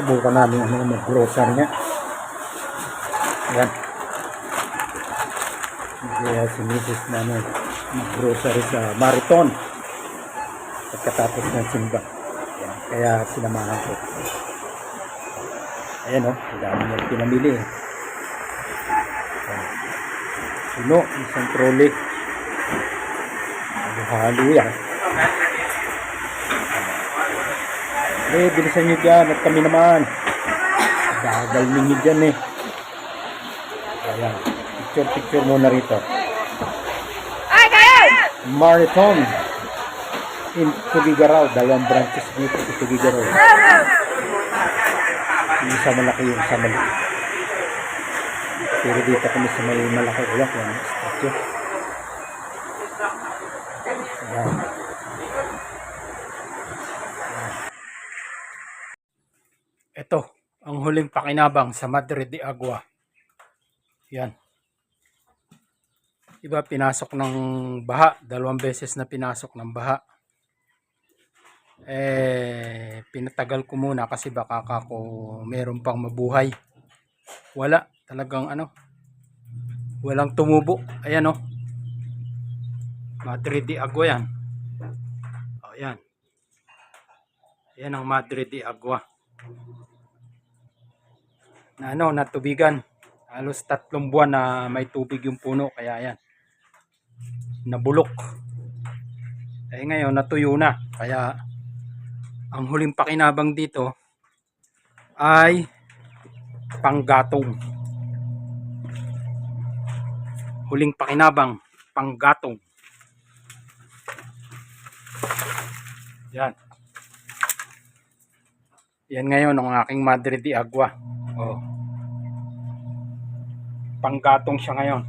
subukan namin ano, mag-grocery nga. Yan. Kaya si Mrs. na ano, mag-grocery sa Marathon. Pagkatapos ng simba. Yan. Kaya sinamahan ko. Ayan o, ang dami niya pinamili. Ayan. Puno, isang trolley. Halo-halo yan. Eh, bilisan nyo dyan at kami naman. Bagal ninyo dyan eh. Ayan. Picture-picture muna rito. Marathon in Tugigaraw. Dalawang branches dito sa Tugigaraw. Yung isa malaki yung isa maliit. Pero dito kami sa may malaki uyak. Yan, statue. Ayan. Ito, ang huling pakinabang sa Madre de Agua. Yan. Iba pinasok ng baha, dalawang beses na pinasok ng baha. Eh, pinatagal ko muna kasi baka ako meron pang mabuhay. Wala, talagang ano, walang tumubo. Ayan o. Madre de Agua yan. O, yan. Yan ang Madre de Agua na ano, natubigan. Halos tatlong buwan na may tubig yung puno, kaya yan. Nabulok. Eh ngayon, natuyo na. Kaya, ang huling pakinabang dito ay panggatong. Huling pakinabang, panggatong. Yan. Yan ngayon ang aking Madre de Agua. Oh. Panggatong siya ngayon.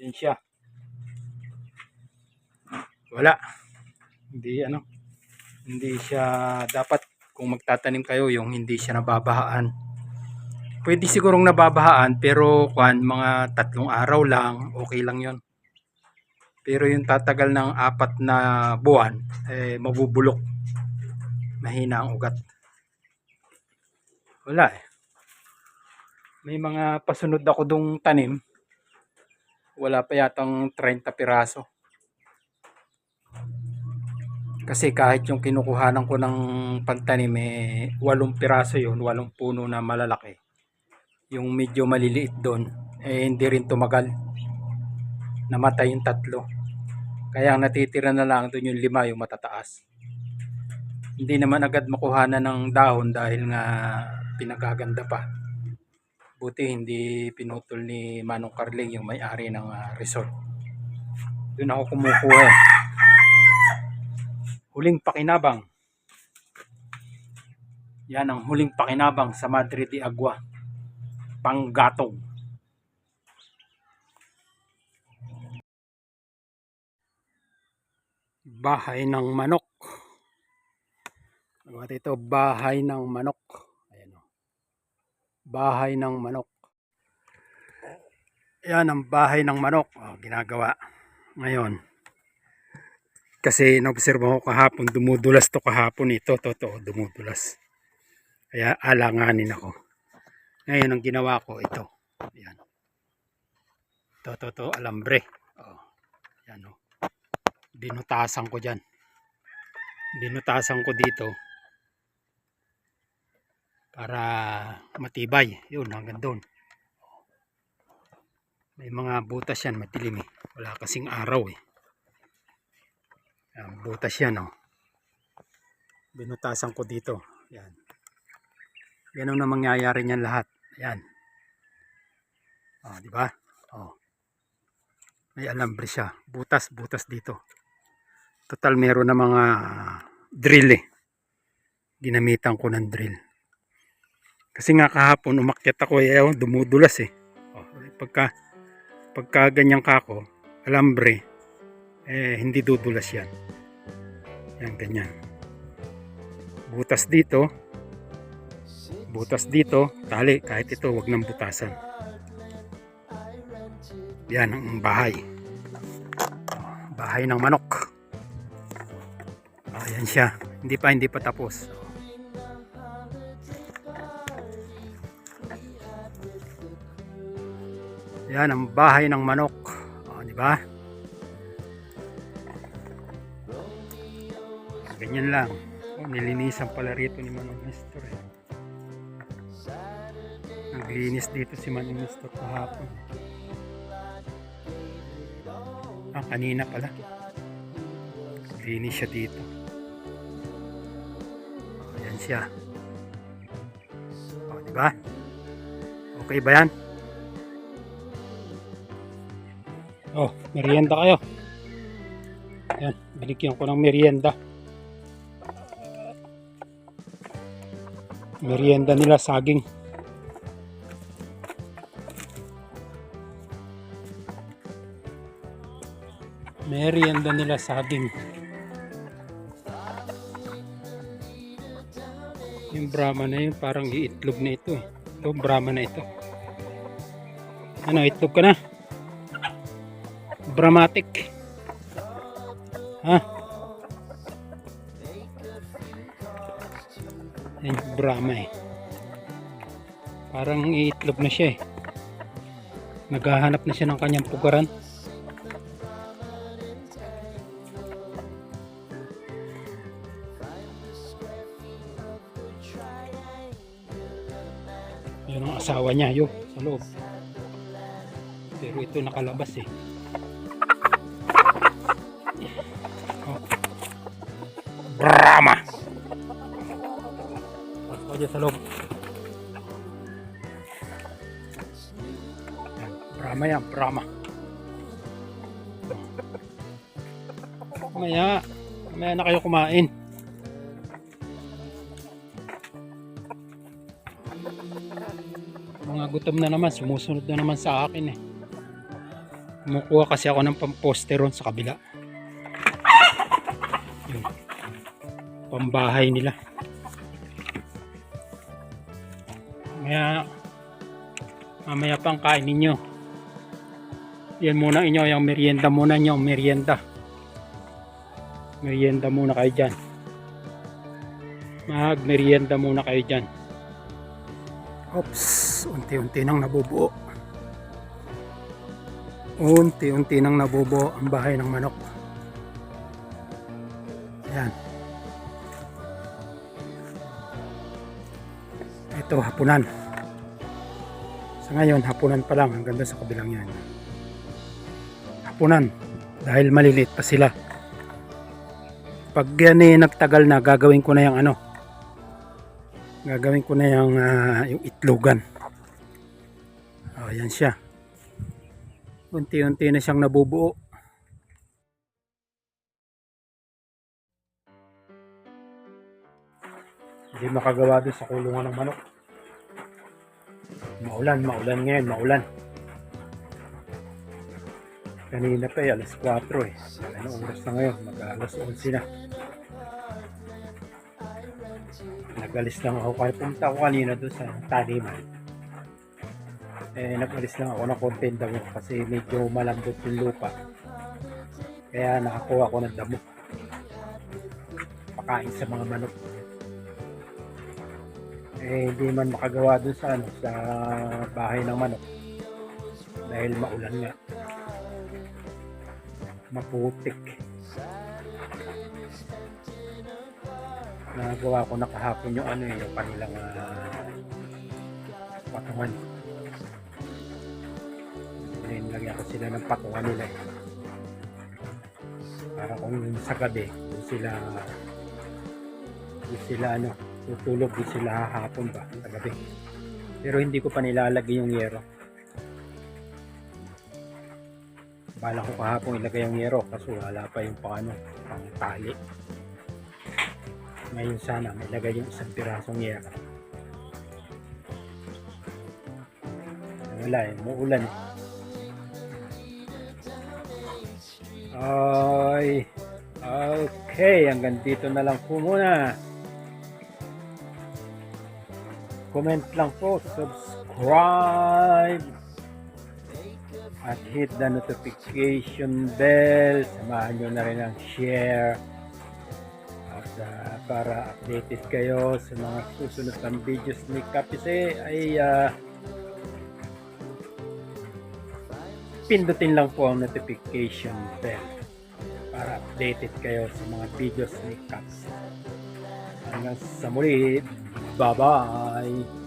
Yan siya. Wala. Hindi ano. Hindi siya dapat kung magtatanim kayo yung hindi siya nababahaan. Pwede sigurong nababahaan pero kwan mga tatlong araw lang okay lang yon. Pero yung tatagal ng apat na buwan eh mabubulok. Mahina ang ugat. Wala eh. May mga pasunod ako dong tanim. Wala pa yatang 30 piraso. Kasi kahit yung kinukuhanan ko ng pagtanim eh, walong piraso yun, walong puno na malalaki. Yung medyo maliliit doon, eh hindi rin tumagal. Namatay yung tatlo. Kaya ang natitira na lang doon yung lima yung matataas. Hindi naman agad makuhanan ng dahon dahil nga pinagaganda pa. Buti hindi pinutol ni Manong Carling yung may-ari ng ah, resort. Doon ako kumukuha. eh. Huling pakinabang. Yan ang huling pakinabang sa Madre de Agua. Panggatong. Bahay ng manok. Ano ito? Bahay ng manok. Ayan o. Bahay ng manok. Yan ang bahay ng manok. O, ginagawa. Ngayon. Kasi naobserba ko kahapon, dumudulas to kahapon ito. Totoo, dumudulas. Kaya alanganin ako. Ngayon ang ginawa ko ito. Yan. Ito, ito, alambre. O, yan o. Binutasan ko dyan. Binutasan ko dito para matibay. Yun, hanggang doon. May mga butas yan, matilim eh. Wala kasing araw eh. Yan, butas yan oh. Binutasan ko dito. Yan. Ganun na mangyayari niyan lahat. Yan. Oh, di ba? Oh. May alambre siya. Butas, butas dito. Total meron na mga drill eh. Ginamitan ko ng drill. Kasi nga kahapon umakyat ako eh, oh, dumudulas eh. Oh, pagka pagka ganyan ka ako, alambre, eh hindi dudulas yan. Yan ganyan. Butas dito, butas dito, tali, kahit ito wag nang butasan. Yan ang bahay. Bahay ng manok. Ayan siya. Hindi pa, hindi pa tapos. Yan ang bahay ng manok. O, di ba? Ganyan lang. O, nilinisan pala rito ni Manong Nestor eh. Naglinis dito si Manong Nestor kahapon. Ah, kanina pala. Linis siya dito. Ayan siya. O, di ba? Okay ba yan? Oh, merienda kayo. Ayan, binigyan ko ng merienda. Merienda nila saging. Merienda nila saging. Yung Brahma na yun, parang iitlog na ito eh. Ito, Brahma na ito. Ano, itlog ka na? Brahmatic. Ha? Yan yung Brahma eh. Parang iitlog na siya eh. Naghahanap na siya ng kanyang pugaran. Yun ang asawa niya, yun, sa loob. Pero ito nakalabas eh. Pasok ka dyan sa loob. Brahma yan, Brahma. Mamaya, mamaya na kayo kumain. Mga gutom na naman, sumusunod na naman sa akin eh. Kumukuha kasi ako ng pamposteron sa kabila. Pambahay nila. Mamaya, mamaya pang kain ninyo. Yan muna inyo, yung merienda muna nyo, merienda. Merienda muna kayo dyan. Mag merienda muna kayo dyan. Oops, unti-unti nang nabubuo. Unti-unti nang nabubuo ang bahay ng manok. Ito, hapunan. Sa ngayon, hapunan pa lang hanggang doon sa kabilang yan. Hapunan. Dahil maliliit pa sila. Pag yan eh, nagtagal na, gagawin ko na yung ano, gagawin ko na yung, ah, yung itlogan. Oh, yan siya. Unti-unti na siyang nabubuo. Hindi makagawa doon sa kulungan ng manok. Maulan, maulan ngayon, maulan. Kanina pa eh, alas 4 eh. Ano oras na ngayon? Mag alas 11 na. Nagalis lang ako kaya punta ako kanina doon sa taniman. Eh, nagalis lang ako ng konti damo kasi medyo malambot yung lupa. Kaya nakakuha ako ng damo. Pakain sa mga manok. Eh, hindi man makagawa doon sa, ano, sa bahay ng manok. Dahil maulan nga. Maputik. nagawa ko na kahapon yung ano eh, yung kanilang uh, patungan. Nilagyan ko sila ng patungan nila eh. Para kung sa gabi, sila sila ano, tutulog din sila hapon ba, sa gabi. Pero hindi ko pa nilalagay yung yero. Bala ko kahapon ilagay yung yero kasi wala pa yung pang ano, pang tali. Ngayon sana may yung isang pirasong yero. Wala eh, muulan eh. Ay okay hanggang dito na lang po muna comment lang po subscribe at hit the notification bell. Samahan nyo na rin ang share. At uh, para updated kayo sa mga susunod ng videos ni Kapise ay ah, pindutin lang po ang notification bell para updated kayo sa mga videos ni Kapise. Hanggang sa muli, Bye bye.